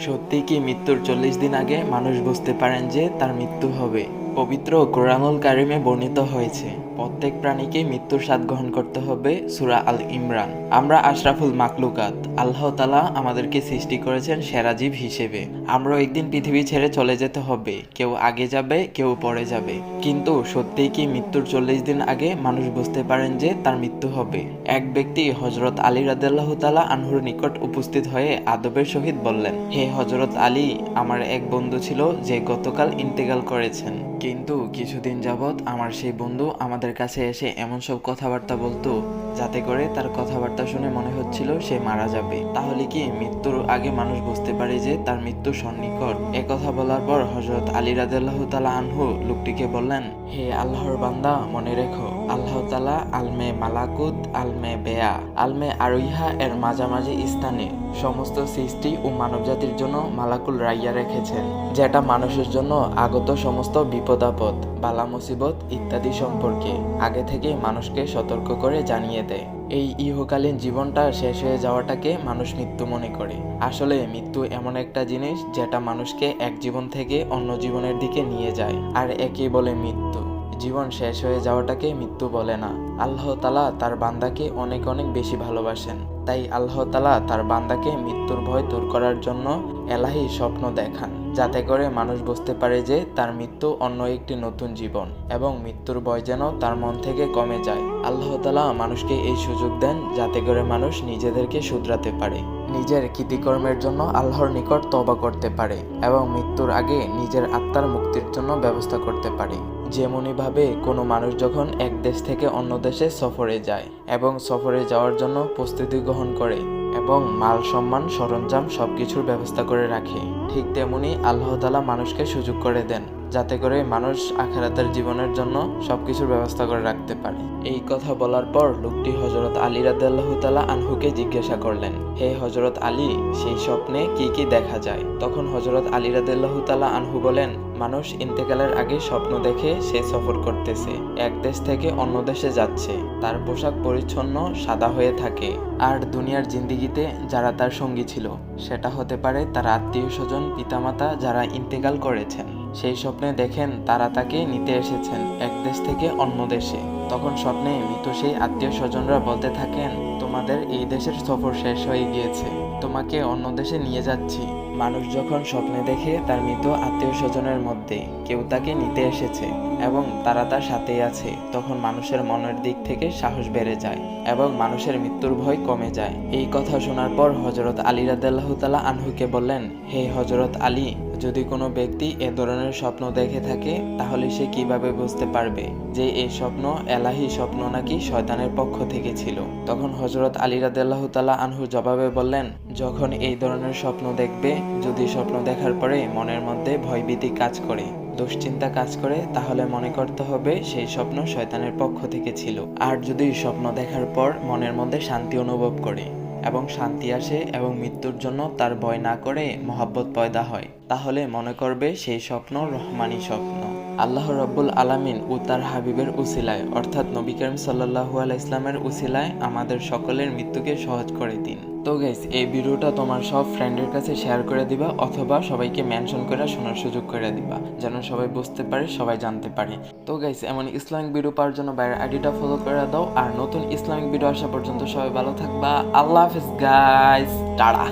সত্যি কি মৃত্যুর চল্লিশ দিন আগে মানুষ বুঝতে পারেন যে তার মৃত্যু হবে? পবিত্র কোরআনুল কারিমে বর্ণিত হয়েছে, প্রত্যেক প্রাণীকে মৃত্যুর স্বাদ গ্রহণ করতে হবে সুরা আল ইমরান। আমরা আশরাফুল মাকলুকাত আল্লাহ তালা আমাদেরকে সৃষ্টি করেছেন সেরা জীব হিসেবে। আমরা একদিন পৃথিবী ছেড়ে চলে যেতে হবে, কেউ আগে যাবে, কেউ পরে যাবে। কিন্তু সত্যিই কি মৃত্যুর চল্লিশ দিন আগে মানুষ বুঝতে পারেন যে তার মৃত্যু হবে? এক ব্যক্তি হজরত আলী রাদাল্লাহ তালা আনহুর নিকট উপস্থিত হয়ে আদবের সহিত বললেন, হে হজরত আলী, আমার এক বন্ধু ছিল যে গতকাল ইন্তেকাল করেছেন। কিন্তু কিছুদিন যাবৎ আমার সেই বন্ধু আমাদের কাছে এসে এমন সব কথাবার্তা বলতো, যাতে করে তার কথাবার্তা শুনে মনে হচ্ছিল সে মারা যাবে। তাহলে কি মৃত্যুর আগে মানুষ বুঝতে পারে যে তার মৃত্যু সন্নিকট? এ কথা বলার পর হজরত আলী রাজাল্লাহ তালা আনহু লোকটিকে বললেন, হে আল্লাহর বান্দা, মনে রেখো আল্লাহ তালা আলমে মালাকুত, আলমে বেয়া, আলমে আরইহা এর মাঝামাঝি স্থানে। সমস্ত সৃষ্টি ও মানবজাতির জন্য মালাকুল রাইয়া রেখেছেন, যেটা মানুষের জন্য আগত সমস্ত বিপদ আপদ বালা মুসিবত ইত্যাদি সম্পর্কে আগে থেকে মানুষকে সতর্ক করে জানিয়ে দেয়। এই ইহকালীন জীবনটা শেষ হয়ে যাওয়াটাকে মানুষ মৃত্যু মনে করে। আসলে মৃত্যু এমন একটা জিনিস যেটা মানুষকে এক জীবন থেকে অন্য জীবনের দিকে নিয়ে যায়, আর একে বলে মৃত্যু। জীবন শেষ হয়ে যাওয়াটাকে মৃত্যু বলে না। আল্লাহ তালা তার বান্দাকে অনেক অনেক বেশি ভালোবাসেন। তাই আল্লাহ তালা তার বান্দাকে মৃত্যুর ভয় দূর করার জন্য এলাহি স্বপ্ন দেখান, যাতে করে মানুষ বুঝতে পারে যে তার মৃত্যু অন্য একটি নতুন জীবন এবং মৃত্যুর ভয় যেন তার মন থেকে কমে যায়। আল্লাহ তালা মানুষকে এই সুযোগ দেন, যাতে করে মানুষ নিজেদেরকে শুধরাতে পারে। নিজের কৃতিকর্মের জন্য আল্লাহর নিকট তবা করতে পারে এবং মৃত্যুর আগে নিজের আত্মার মুক্তির জন্য ব্যবস্থা করতে পারে। যেমনইভাবে কোনো মানুষ যখন এক দেশ থেকে অন্য দেশে সফরে যায় এবং সফরে যাওয়ার জন্য প্রস্তুতি গ্রহণ করে এবং মাল সম্মান, সরঞ্জাম সব কিছুর ব্যবস্থা করে রাখে। ঠিক তেমনি আল্লাহ তালা মানুষকে সুযোগ করে দেন, যাতে করে মানুষ আখেরাতের জীবনের জন্য সবকিছুর ব্যবস্থা করে রাখতে পারে। এই কথা বলার পর লোকটি হজরত আলী রাদাল্লাহ তালা আনহুকে জিজ্ঞাসা করলেন, হে হজরত আলী, সেই স্বপ্নে কি কি দেখা যায়? তখন হজরত আলী রাদাল্লাহ তালা আনহু বলেন, মানুষ ইন্তেকালের আগে স্বপ্ন দেখে সে সফর করতেছে, এক দেশ থেকে অন্য দেশে যাচ্ছে, তার পোশাক পরিচ্ছন্ন, সাদা হয়ে থাকে। আর দুনিয়ার জিন্দিগিতে যারা তার সঙ্গী ছিল, সেটা হতে পারে তার আত্মীয় স্বজন পিতামাতা যারা ইন্তেকাল করেছেন। সেই স্বপ্নে দেখেন তারা তাকে নিতে এসেছেন এক দেশ থেকে অন্য দেশে। তখন স্বপ্নে মৃত সেই আত্মীয় স্বজনরা বলতে থাকেন তোমাদের এই দেশের সফর শেষ হয়ে গিয়েছে। তোমাকে অন্য দেশে নিয়ে যাচ্ছি। মানুষ যখন স্বপ্নে দেখে, তার মৃত আত্মীয় স্বজনের মধ্যে কেউ তাকে নিতে এসেছে এবং তারা তার সাথেই আছে। তখন মানুষের মনের দিক থেকে সাহস বেড়ে যায় এবং মানুষের মৃত্যুর ভয় কমে যায়। এই কথা শোনার পর হজরত আলী রাদাল্লাহ তালা আনহুকে বললেন, হে হজরত আলী যদি কোনো ব্যক্তি এ ধরনের স্বপ্ন দেখে থাকে, তাহলে সে কীভাবে বুঝতে পারবে যে এই স্বপ্ন এলাহি স্বপ্ন নাকি শয়তানের পক্ষ থেকে ছিল? তখন হজরত আলী রাদাল্লাহ তালা আনহু জবাবে বললেন, যখন এই ধরনের স্বপ্ন দেখবে, যদি স্বপ্ন দেখার পরে মনের মধ্যে ভয়ভীতি কাজ করে, দুশ্চিন্তা কাজ করে, তাহলে মনে করতে হবে সেই স্বপ্ন শয়তানের পক্ষ থেকে ছিল। আর যদি স্বপ্ন দেখার পর মনের মধ্যে শান্তি অনুভব করে এবং শান্তি আসে এবং মৃত্যুর জন্য তার ভয় না করে মহাব্বত পয়দা হয়। তাহলে মনে করবে সেই স্বপ্ন রহমানি স্বপ্ন। আল্লাহ রব্বুল আলামিন ও তার হাবিবের উসিলায়, অর্থাৎ নবী করিম সাল্লাহু ইসলামের উসিলায় আমাদের সকলের মৃত্যুকে সহজ করে দিন। তো গাইস এই ভিডিওটা তোমার সব ফ্রেন্ডের কাছে শেয়ার করে দিবা, অথবা সবাইকে মেনশন করে শোনার সুযোগ করে দিবা, যেন সবাই বুঝতে পারে, সবাই জানতে পারে। তো গাইস এমন ইসলামিক ভিডিও পাওয়ার জন্য বাইরের আইডিটা ফলো করে দাও আর নতুন ইসলামিক ভিডিও আসা পর্যন্ত সবাই ভালো থাকবা। আল্লাহ হাফিজ গাইস টাটা।